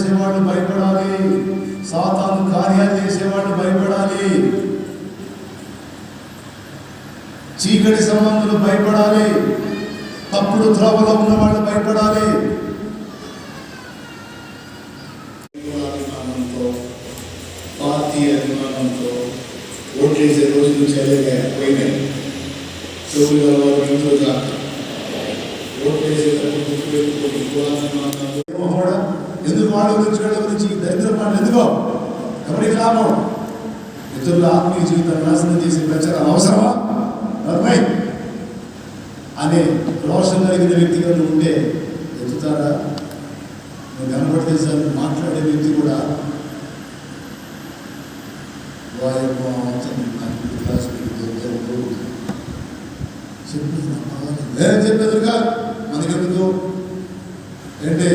చేసేవాడు భయపడాలి. సాతాను కార్యాలు చేసేవాడు భయపడాలి. చీకటి సంబంధులు భయపడాలి. తప్పుడు త్రోవలో ఉన్న వాళ్ళు భయపడాలి. అభిమానంతో పార్టీ అభిమానంతో ఓట్లేసే రోజులు చెల్లగా పోయినాయి. చెవులు గలవారు ఇంట్లో జాగ్రత్త. ఓట్లేసేటప్పుడు ఎందుకు వాళ్ళ గురించి వీళ్ళ గురించి దరిద్ర పాటలు ఎందుకో? ఎవరికి లాభం? ఇతరుల ఆత్మీయ జీవితాన్ని నాశనం చేసే ప్రచారం అవసరమా? నర్మై అనే రోషం కలిగిన వ్యక్తిగా నువ్వు ఉంటే ఎత్తుతారా నువ్వు కనబడితే సార్ మాట్లాడే వ్యక్తి కూడా. చెప్పేది వేరే చెప్పేదిగా మనకెందుకు? అంటే